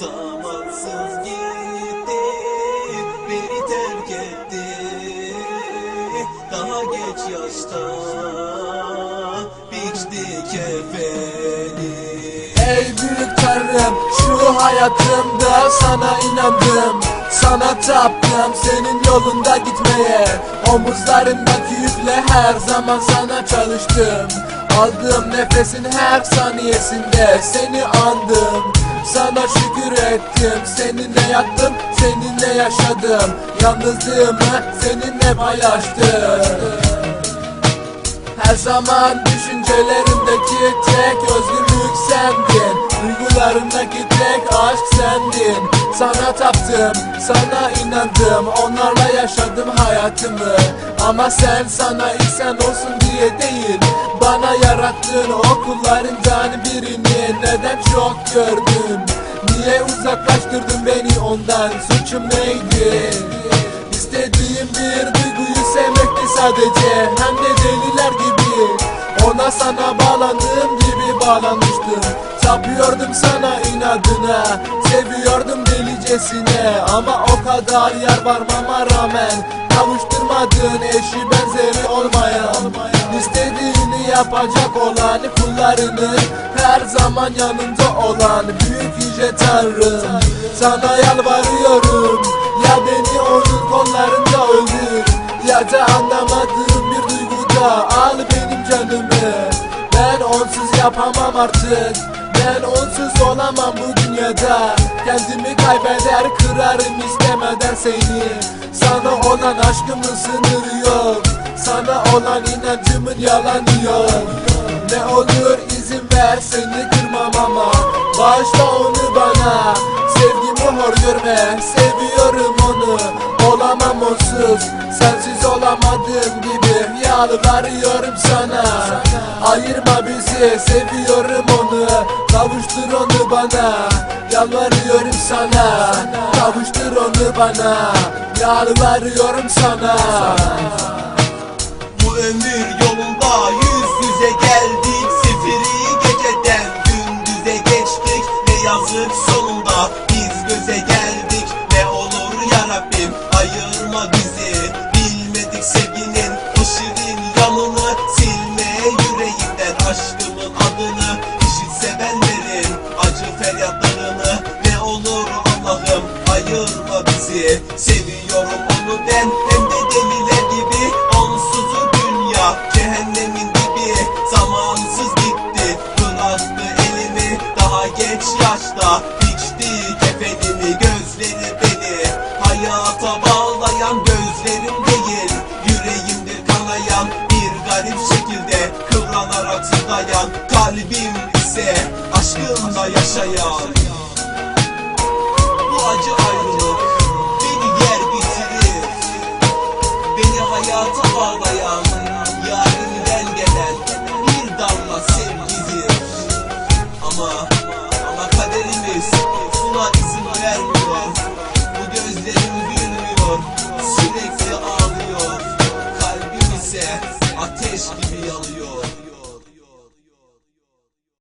Zamansız gitti Beni terk etti. Daha geç yaşta Biçti kefeni. Ey büyük tanrım şu hayatımda sana inandım. Sana taptım senin yolunda gitmeye. Omuzlarımdaki yükle her zaman sana çalıştım. Aldığım nefesin her saniyesinde seni andım Sana şükür ettim. Seninle yattım seninle yaşadım. Yalnızlığımı seninle paylaştım. Her zaman düşüncelerimdeki tek özgürlük sendin. Duygularımdaki tek aşk sendin. Sana taptım, sana inandım. Onlarla yaşadım hayatımı. Ama sen sana insan olsun diye değil. Bana yarattığın o kullarından birini Neden çok gördün? Niye uzaklaştırdın beni ondan? Suçum neydi? İstediğim bir duyguyu sevmekti sadece. Hem de deliler gibi Ona sana bağlandığım gibi bağlanmıştım Tapıyordum sana inadına Seviyordum delicesine. Ama o kadar yar varmama rağmen Kavuşturmadığın eşi benzeri olmayan İstediğini yapacak olan kullarını Her zaman yanında olan Büyük yüce Tanrım. Sana yalvarıyorum Ya beni onun kollarında öldür Ya da anlamadığım yapamam artık. Ben onsuz olamam bu dünyada. Kendimi kaybeder kırarım istemeden seni. Sana olan aşkımın sınırı yok. Sana olan inancımın yalanı yok. Ne olur izin ver seni kırmam ama. Bağışla onu bana. Sevgimi hor görme. Seviyorum onu. Olamam onsuz. Sensiz olamadığım gibi Yalvarıyorum sana. Ayırma bizi Seviyorum onu. Kavuştur onu bana. Yalvarıyorum sana. Kavuştur onu bana. Yalvarıyorum sana. Bu ömür Daha geç yaşta biçti kefenimi Gözleri beni. Hayata bağlayan gözlerim değil Yüreğimde kanayan bir garip şekilde Kıvranarak zıplayan kalbim ise aşkınla yaşayan. Bu acı ayrılık beni yer bitirir. Beni hayata bağlayan yarimden gelen bir damla sevgidir. Ama